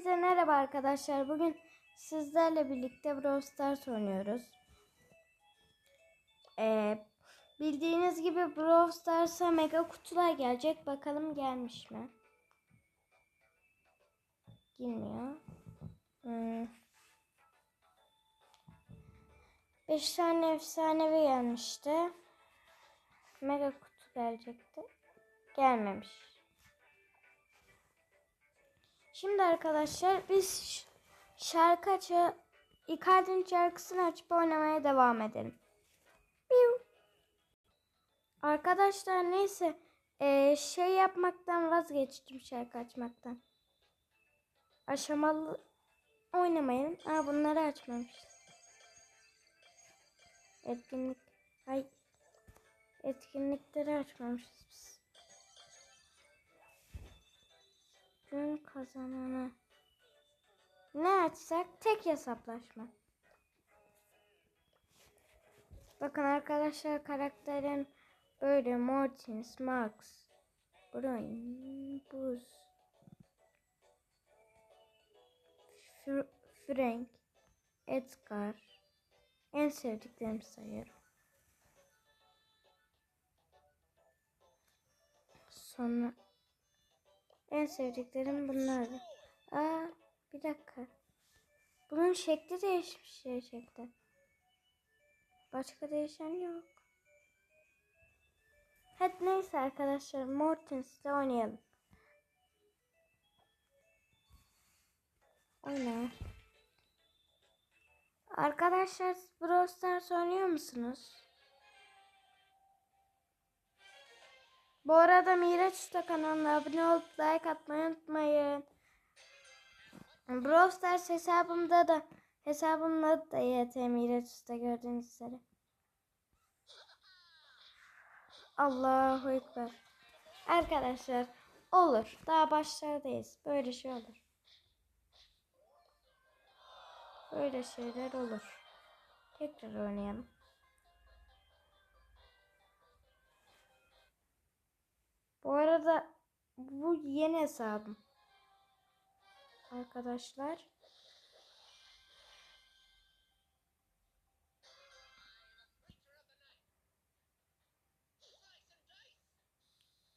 Hepinize merhaba arkadaşlar. Bugün sizlerle birlikte Brawl Stars oynuyoruz. Ee, bildiğiniz gibi Brawl Stars'a mega kutular gelecek. Bakalım gelmiş mi? Girmiyor. Hmm. 5 tane efsanevi gelmişti. Mega kutu gelecekti. Gelmemiş. Şimdi arkadaşlar biz şarkı açı Icardi'nin şarkısını açıp oynamaya devam edelim. Arkadaşlar neyse eee, şey yapmaktan vazgeçtim şarkı açmaktan. Aşamalı oynamayalım. Aa bunları açmamışız. Etkinlik. Ay. Etkinlikleri açmamışız biz. Gün kazananı. Ne açsak tek hesaplaşma. Bakın arkadaşlar karakterin böyle Mortins, Max, Brian, Buz, Fr- Frank, Edgar en sevdiklerimi sayıyorum. Sonra en sevdiklerim bunlardı. Aa bir dakika. Bunun şekli değişmiş şekli. Başka değişen yok. Hadi neyse arkadaşlar Mortins'le oynayalım. Oyna. Arkadaşlar Brawl Stars oynuyor musunuz? Bu arada Miraç Usta kanalına abone olup like atmayı unutmayın. Brawl Stars hesabımda da hesabımın adı da YT Miraç Usta gördüğünüz üzere. Allahu Ekber. Arkadaşlar olur. Daha başlardayız. Böyle şey olur. Böyle şeyler olur. Tekrar oynayalım. Bu arada bu yeni hesabım. Arkadaşlar.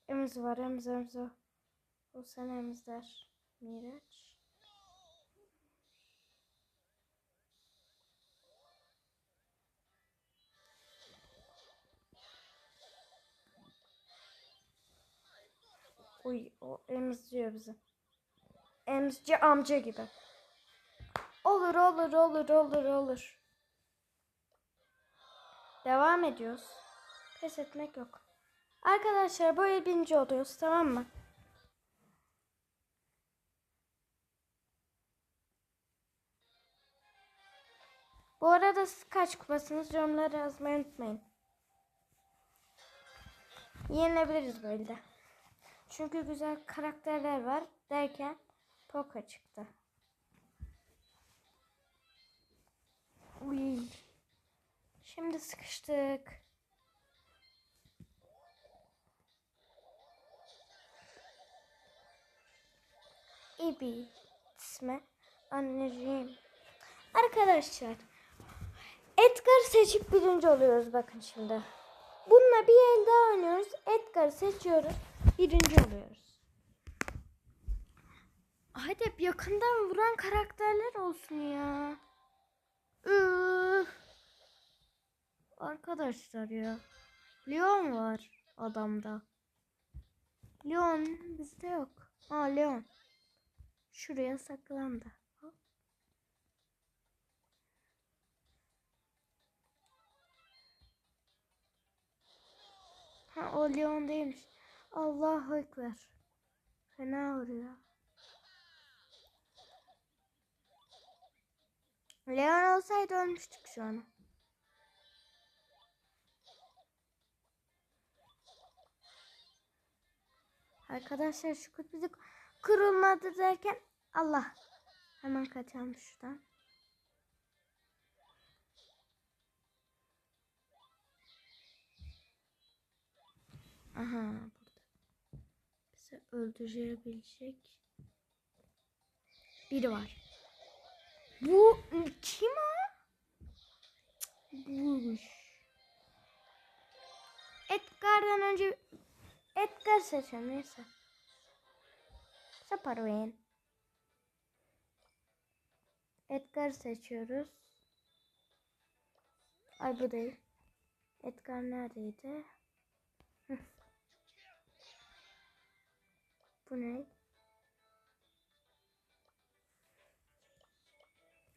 Emiz var, emiz, emiz o. Sen emizler. Miraç. Uy, o emizliyor bizi. Emizci amca gibi. Olur, olur, olur, olur, olur. Devam ediyoruz. Pes etmek yok. Arkadaşlar el birinci oluyoruz tamam mı? Bu arada siz kaç kupasınız yorumlara yazmayı unutmayın. Yenilebiliriz böyle de. Çünkü güzel karakterler var derken Poco çıktı. Uy. Şimdi sıkıştık. İbi ismi anneciğim. Arkadaşlar Edgar seçip birinci oluyoruz bakın şimdi. Bununla bir el daha oynuyoruz. Edgar'ı seçiyoruz. Birinci oluyoruz. Hadi hep yakından vuran karakterler olsun ya. Üf. Arkadaşlar ya. Leon var adamda. Leon bizde yok. Ha Leon. Şuraya saklandı. Ha o Leon değilmiş. Allahu Ekber. Fena vuruyor. Leon olsaydı ölmüştük şu an. Arkadaşlar şu kut bizi kırılmadı derken Allah. Hemen kaçalım şuradan. Aha Bizi öldürebilecek Biri var. Bu kim o? Buymuş. Edgar'dan önce Edgar seçelim neyse. Saparwen. Edgar seçiyoruz. Ay bu değil. Edgar neredeydi? Bu ne?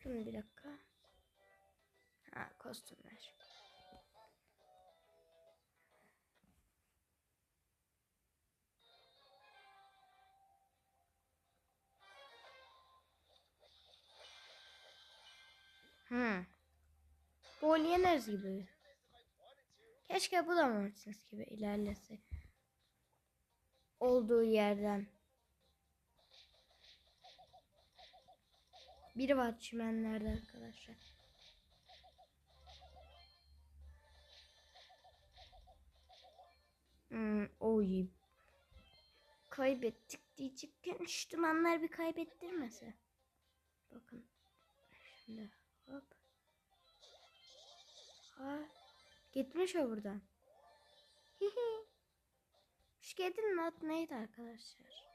Şimdi bir dakika. Ha kostümler. Hmm. Bol yeneriz gibi. Keşke bu da Mortis gibi ilerlese. Olduğu yerden. Biri var çimenlerde arkadaşlar. Hmm, oy. Kaybettik diyecekken şu dumanlar bir kaybettirmese. Bakın. Şimdi hop. Ha, gitmiş o buradan. Hihi. Şu kedinin adı neydi arkadaşlar?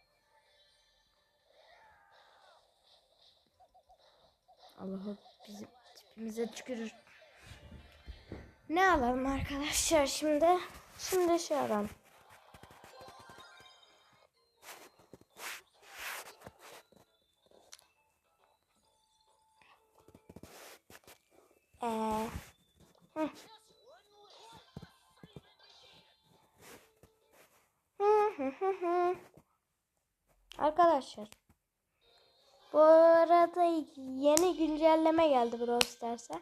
Allah'ım bizim tipimize tükürür. Ne alalım arkadaşlar şimdi? Şimdi şey alalım. Ee, hı. Hı hı hı hı. Arkadaşlar bu arada yeni güncelleme geldi Brawl Stars'a.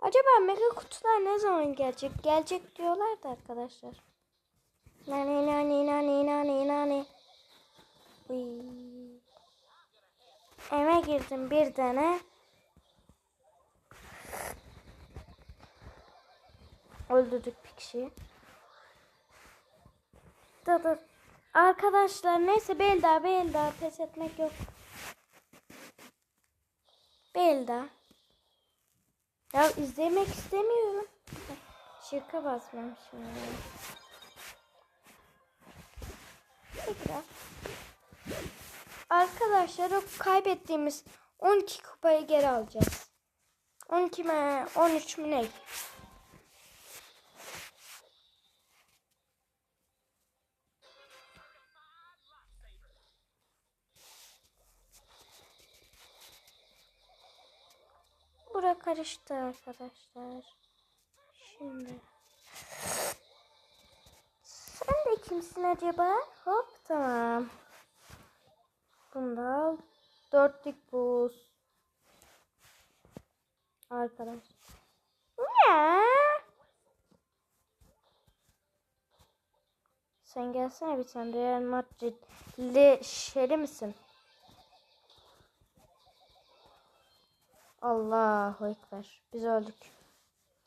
Acaba mega kutular ne zaman gelecek? Gelecek diyorlardı arkadaşlar. Nani nani nani nani nani. Uy. Eve girdim bir tane. Öldürdük bir kişiyi. Dur dur. Arkadaşlar neyse Belda Belda pes etmek yok. Belda. Ya izlemek istemiyorum. Şaka basmamışım. Tekrar. Arkadaşlar o kaybettiğimiz 12 kupayı geri alacağız. 12 mi 13 mü ne? Bura karıştı arkadaşlar. Şimdi. Sen de kimsin acaba? Hop tamam. Bunu da al. Dörtlük buz. Arkadaş. Ne? Sen gelsene bir tane Real Madrid'li şeri misin? Allahu Ekber. Biz öldük.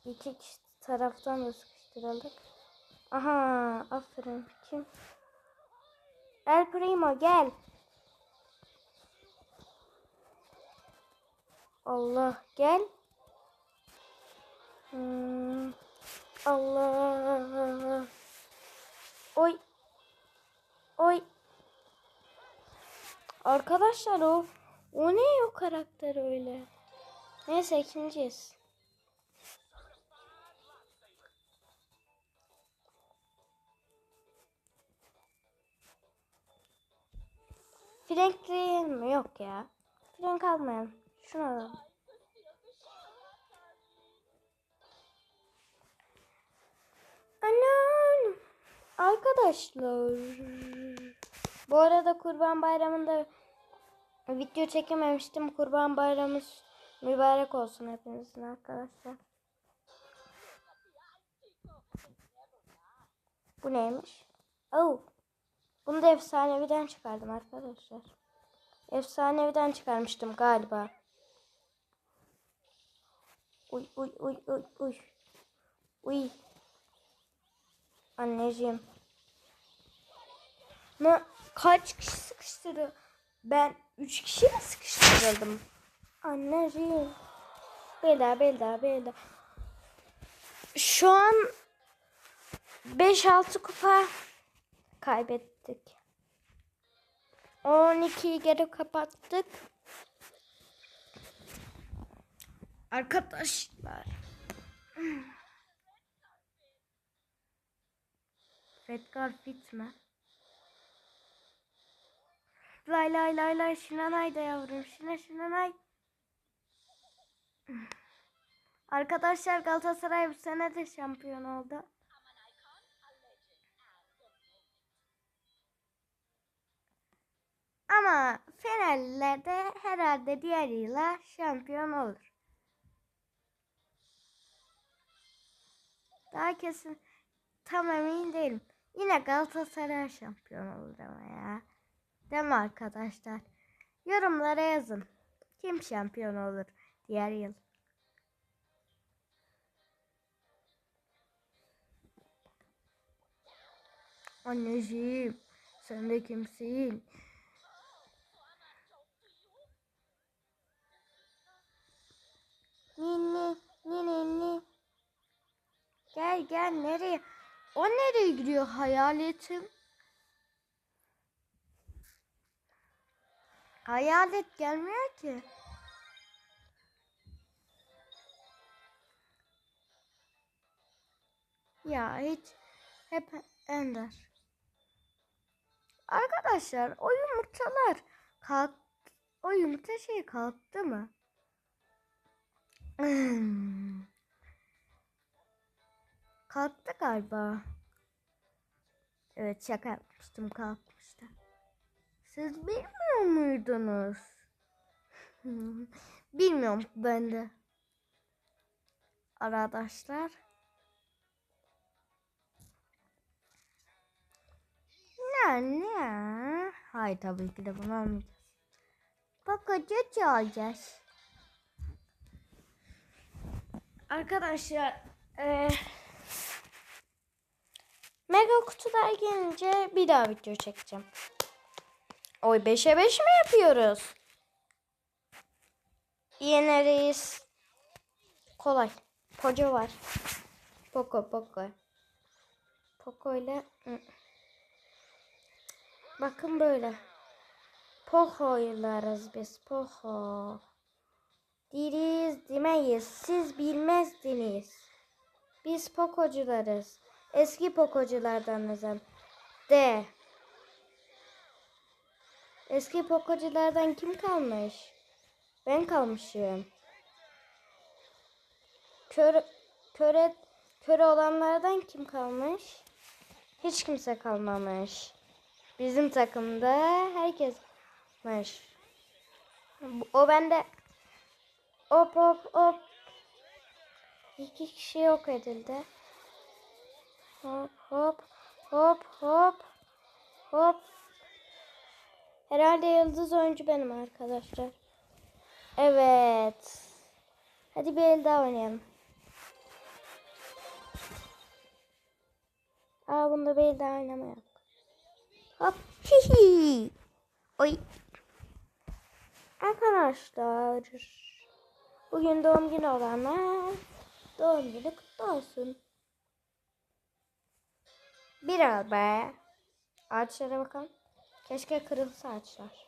İki taraftan da sıkıştırıldık. Aha aferin. Kim? El Primo gel. Allah gel. Hmm, Allah. Oy. Oy. Arkadaşlar o o ne o karakter öyle? Neyse ikinciyiz. Frank değil mi? Yok ya. Frank almayalım. Şunu alalım. Anan. Arkadaşlar. Bu arada Kurban Bayramı'nda video çekememiştim. Kurban Bayramımız mübarek olsun hepinizin arkadaşlar. Bu neymiş? Oh. Bunu da efsaneviden çıkardım arkadaşlar. Efsaneviden çıkarmıştım galiba. Uy uy uy uy uy. Uy. Anneciğim. Ne kaç kişi sıkıştırdı? Ben üç kişi mi sıkıştırıldım? Anneciğim. Bela bela bela. Şu an 5-6 kupa kaybettik. 12'yi geri kapattık. Arkadaşlar. Fedgar fit mi? Lay lay lay lay Şinanay da yavrum. Şina Şinanay. Arkadaşlar Galatasaray bu sene de şampiyon oldu. Ama Fenerliler de herhalde diğer yıla şampiyon olur. Daha kesin tam emin değilim. Yine Galatasaray şampiyon olur ama ya. Değil mi arkadaşlar? Yorumlara yazın. Kim şampiyon olur diğer yıl? Anneciğim sen de kimsin? Ninni, ninni, ninni. Gel gel nereye? O nereye gidiyor hayaletim? Hayalet gelmiyor ki. Ya hiç hep Ender. Arkadaşlar o yumurtalar kalk o yumurta şey kalktı mı? Kalktı galiba. Evet şaka yapmıştım kalkmıştı. Siz bilmiyor muydunuz? Bilmiyorum ben de. Arkadaşlar. Ne ne? Hayır tabii ki de bunu almayacağız. Bakacağız alacağız. Arkadaşlar eee Mega kutular gelince bir daha video çekeceğim. Oy 5'e 5 mi yapıyoruz? Yine reis. Kolay. Poco var. Poco Poco. Poco ile Bakın böyle. Poco oynarız biz. Poco. Diriz demeyiz. Siz bilmezdiniz. Biz pokocularız. Eski pokoculardanız. De. Eski pokoculardan kim kalmış? Ben kalmışım. Kör, köre, köre olanlardan kim kalmış? Hiç kimse kalmamış. Bizim takımda herkes kalmış. O bende hop hop hop iki kişi yok edildi. Hop hop hop hop hop Herhalde yıldız oyuncu benim arkadaşlar. Evet. Hadi bir el daha oynayalım. Aa bunda bir el daha oynama Hop. Hihi. Oy. Arkadaşlar. Bugün doğum günü olanlar doğum günü kutlu olsun. Bir al be. Ağaçlara bakalım. Keşke kırılsa ağaçlar.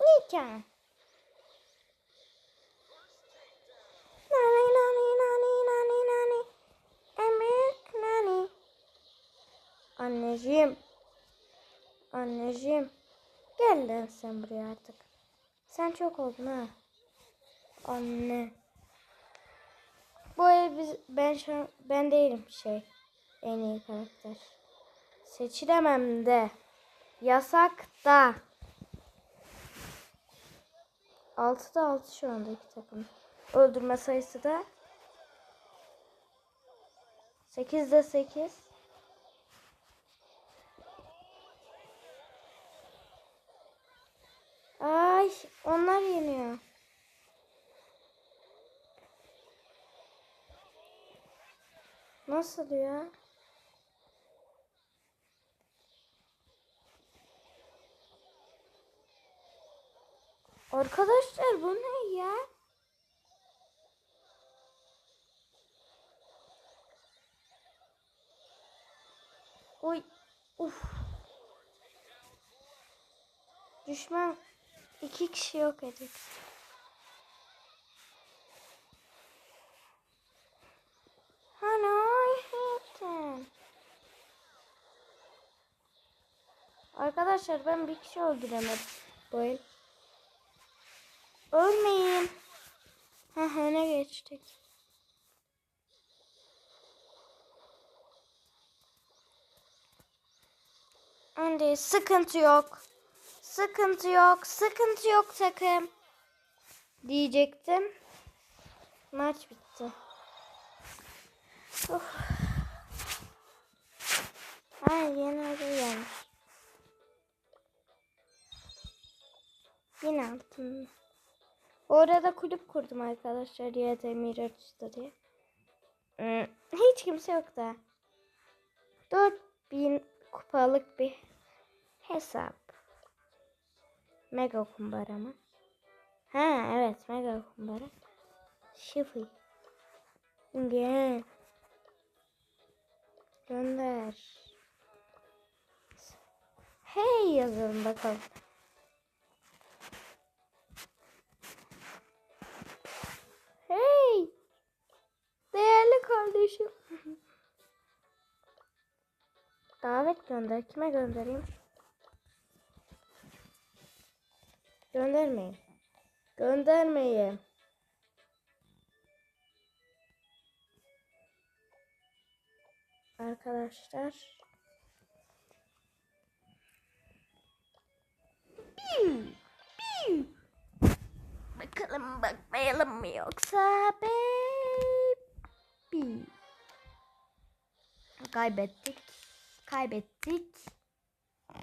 Niken. Nani nani nani nani nani. Emek nani. Anneciğim. Anneciğim. Gel lan sen buraya artık. Sen çok oldun ha. Anne. Bu ev biz, ben şu an, ben değilim şey. En iyi karakter. Seçilemem de. Yasak da. 6'da 6 şu anda iki takım. Öldürme sayısı da 8'de 8. Ay onlar yeniyor. Nasıl ya? Arkadaşlar bu ne ya? Oy. Uf. Düşman iki kişi yok I hate them. Arkadaşlar ben bir kişi öldüremedim. Bu el. Ölmeyin. Ha öne geçtik. Anne sıkıntı yok. Sıkıntı yok. Sıkıntı yok takım. Diyecektim. Maç bitti. Of. Ha yeni adı gelmiş. Yine altın. Orada kulüp kurdum arkadaşlar YT Mirror diye. Hmm, Hiç kimse yok da. 4000 kupalık bir hesap. Mega kumbara mı? Ha evet mega kumbara. Şifre. Gel. Gönder. Hey yazalım bakalım. Hey. Değerli kardeşim. Davet gönder. Kime göndereyim? Göndermeyin. Göndermeyin. Arkadaşlar. Piu, piu. Bakalım bakmayalım mı yoksa baby. Kaybettik. Kaybettik.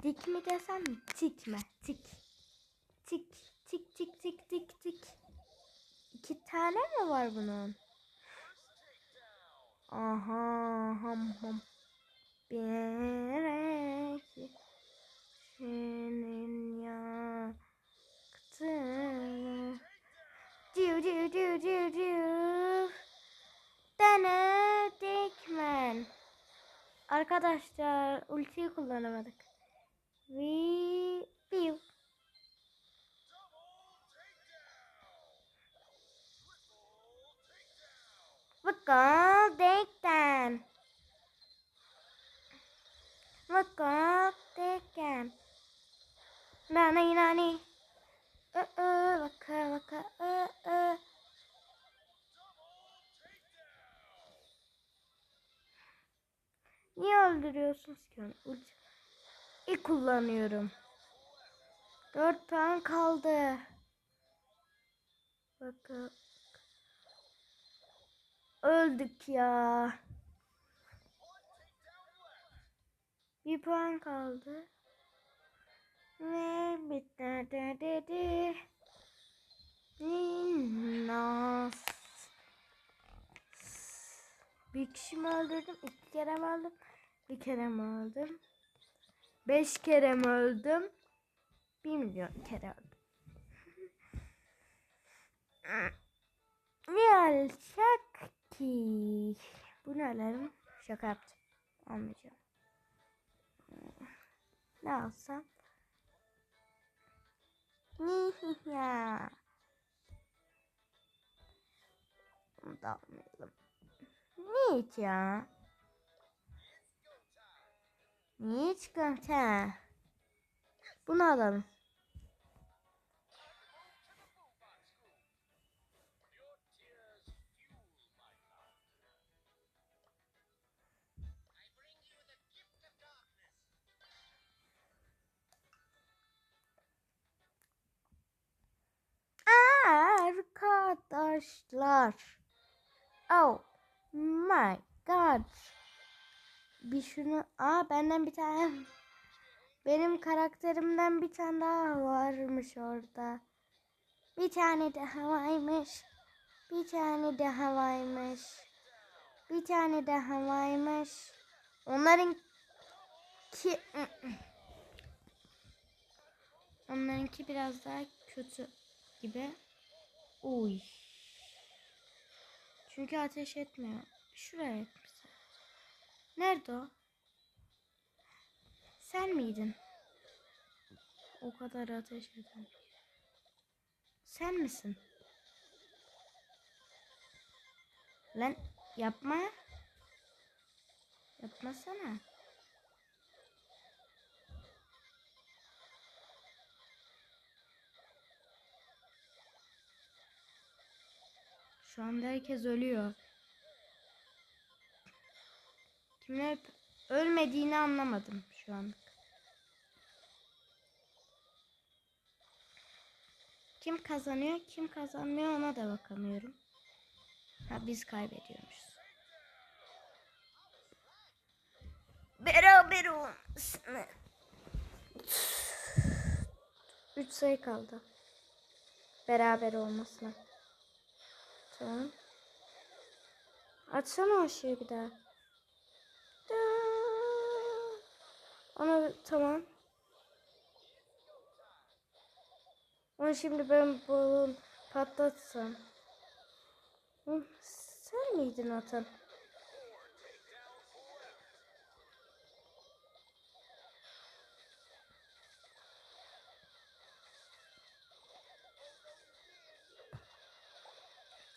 Dik mi desem tik mi? Tik. Tik tik tik tik tik tik. İki tane mi var bunun? Aha ham ham. Bir senin yaktığını Diu diu diu diu diu Dene dikmen Arkadaşlar ultiyi kullanamadık. Vi piu Bakalım dekten. Bakalım dekten. Nani nani. Ö ö vaka vaka ö ö. Niye öldürüyorsunuz ki onu? Ulti. Kullanıyorum. Dört puan kaldı. Bakalım. Öldük ya. Bir puan kaldı. Ve bitti de dedi. Nas. Bir kişi mi öldürdüm? İki kere mi öldüm? Bir kere mi öldüm? Beş kere mi öldüm? Bir milyon kere öldüm. Ki? Bu ne? Şaka yaptım. Almayacağım. Ne alsam? ya. Bunu da almayalım. Niye ya? Niye çıkarsa? Bunu alalım. Arkadaşlar. Oh my god. Bir şunu... Aa benden bir tane... Benim karakterimden bir tane daha varmış orada. Bir tane daha varmış. Bir tane daha varmış. Bir tane daha varmış. Onların ki onlarınki biraz daha kötü. gibi. Uy. Çünkü ateş etmiyor. Şuraya etmiş. Nerede o? Sen miydin? O kadar ateş eden. Sen misin? Lan yapma. Yapmasana. Şu anda herkes ölüyor. Kimler ölmediğini anlamadım şu an. Kim kazanıyor, kim kazanmıyor ona da bakamıyorum. Ha biz kaybediyormuşuz. Beraber olmasın. 3 sayı kaldı. Beraber olmasına. Tamam. Açsana o şeyi bir daha. Ona tamam. Onu şimdi ben balon patlatsam. Hı, Sen miydin atan?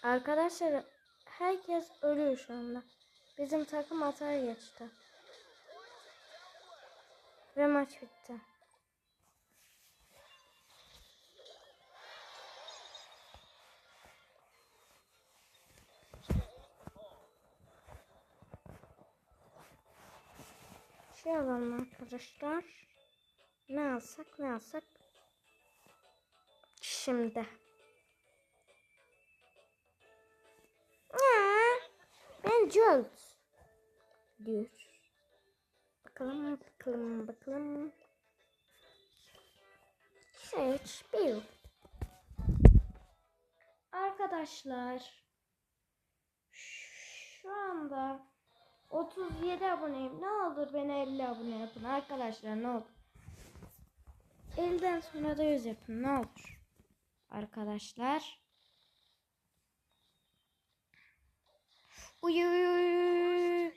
Arkadaşlar herkes ölüyor şu anda. Bizim takım atar geçti. Ve maç bitti. Şey alalım arkadaşlar. Ne alsak ne alsak. Şimdi. Ben Jules. Diyor. Bakalım bakalım bakalım. Seç bir. Arkadaşlar. Şu anda 37 aboneyim. Ne olur beni 50 abone yapın arkadaşlar ne olur. 50'den sonra da 100 yapın ne olur. Arkadaşlar. Uy uy uy.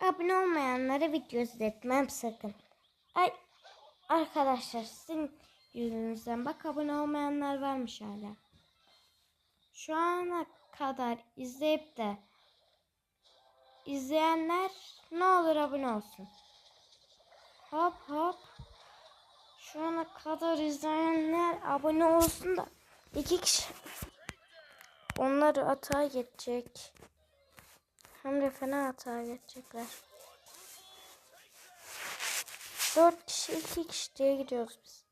Abone olmayanlara video izletmem sakın. Ay arkadaşlar sizin yüzünüzden bak abone olmayanlar varmış hala. Şu ana kadar izleyip de izleyenler ne olur abone olsun. Hop hop. Şu ana kadar izleyenler abone olsun da iki kişi onlar atağa geçecek. Hem de fena atağa geçecekler. Dört kişi iki kişi diye gidiyoruz biz.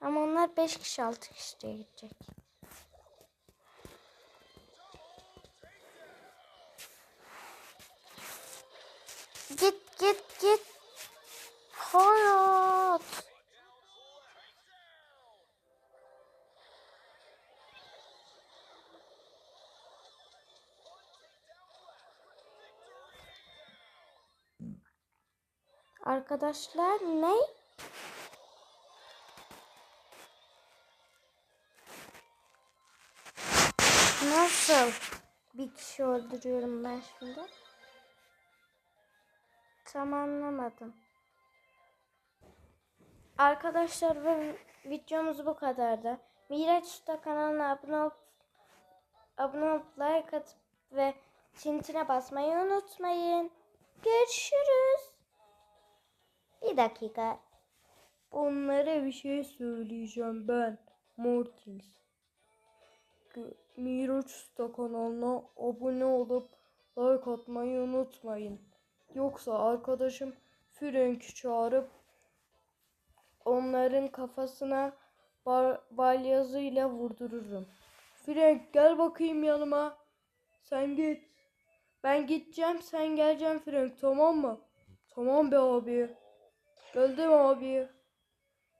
Ama onlar beş kişi altı kişi diye gidecek. Git git git. Hayat. Arkadaşlar ne? Nasıl bir kişi öldürüyorum ben şimdi? Tam anlamadım. Arkadaşlar ve videomuz bu kadardı. Miraç da kanalına abone olup abone olup like atıp ve çintine basmayı unutmayın. Görüşürüz. Bir dakika. Onlara bir şey söyleyeceğim ben. Mortins. Miraç Usta kanalına abone olup like atmayı unutmayın. Yoksa arkadaşım Frank'i çağırıp onların kafasına bar- balyazıyla vurdururum. Frank gel bakayım yanıma. Sen git. Ben gideceğim sen geleceksin Frank tamam mı? Tamam be abi. Geldim abi.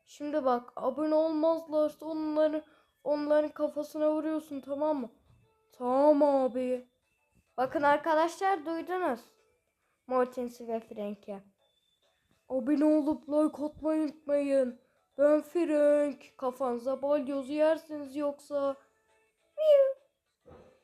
Şimdi bak abone olmazlarsa onları onların kafasına vuruyorsun tamam mı? Tamam abi. Bakın arkadaşlar duydunuz. Mortins'i ve Frank'i. Abone olup like atmayı unutmayın. Ben Frank. Kafanıza balyozu yersiniz yoksa.